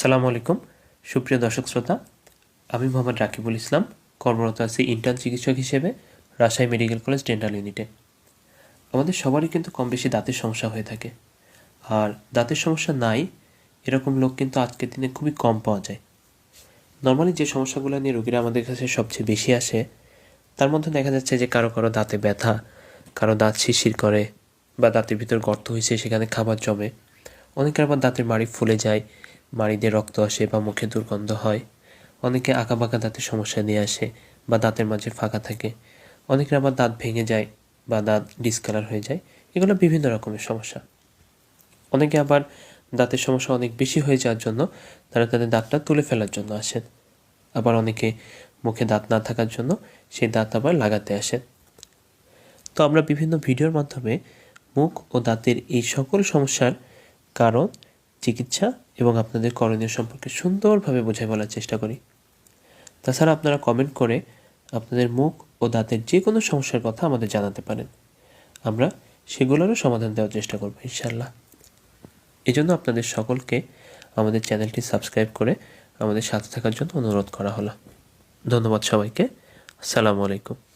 আসসালামু আলাইকুম। সুপ্রিয় দর্শক শ্রোতা, আমি মোহাম্মদ রাকিবুল ইসলাম, কর্মরত আছি ইন্টার্ন চিকিৎসক হিসেবে রাজশাহী মেডিকেল কলেজ ডেন্টাল ইউনিটে। আমাদের সবারই কিন্তু কম বেশি দাঁতের সমস্যা হয়ে থাকে। আর দাঁতের সমস্যা নাই, এরকম লোক কিন্তু আজকের দিনে খুবই কম পাওয়া যায়। নর্মালি যে সমস্যাগুলো নিয়ে রোগীরা আমাদের কাছে সবচেয়ে বেশি আসে, তার মধ্যে দেখা যাচ্ছে যে কারও কারও দাঁতে ব্যথা, কারও দাঁত শিরশির করে বা দাঁতের ভিতর গর্ত হয়েছে, সেখানে খাবার জমে। অনেকের আবার দাঁতের মাড়ি ফুলে যায় মাড়ি দিয়ে রক্ত আসে বা মুখে দুর্গন্ধ হয়, অনেকে আঁকা বাঁকা দাঁতের সমস্যা নিয়ে আসে বা দাঁতের মাঝে ফাঁকা থাকে। অনেকের আবার দাঁত ভেঙে যায় বা দাঁত ডিসকালার হয়ে যায়। এগুলো বিভিন্ন রকমের সমস্যা। অনেকে আবার দাঁতের সমস্যা অনেক বেশি হয়ে যাওয়ার জন্য তারা তাদের দাঁতটা তুলে ফেলার জন্য আসেন। আবার অনেকে মুখে দাঁত না থাকার জন্য সেই দাঁত আবার লাগাতে আসেন। তো আমরা বিভিন্ন ভিডিওর মাধ্যমে মুখ ও দাঁতের এই সকল সমস্যার কারণ চিকিৎসা এবং আপনাদের করণীয় সম্পর্কে সুন্দরভাবে বোঝাই বলার চেষ্টা করি। তাছাড়া আপনারা কমেন্ট করে আপনাদের মুখ ও দাঁতের যে কোনো সমস্যার কথা আমাদের জানাতে পারেন। আমরা সেগুলোরও সমাধান দেওয়ার চেষ্টা করব ইনশাল্লাহ এজন্য আপনাদের সকলকে আমাদের চ্যানেলটি সাবস্ক্রাইব করে আমাদের সাথে থাকার জন্য অনুরোধ করা হলো। ধন্যবাদ সবাইকে। আসসালামু আলাইকুম।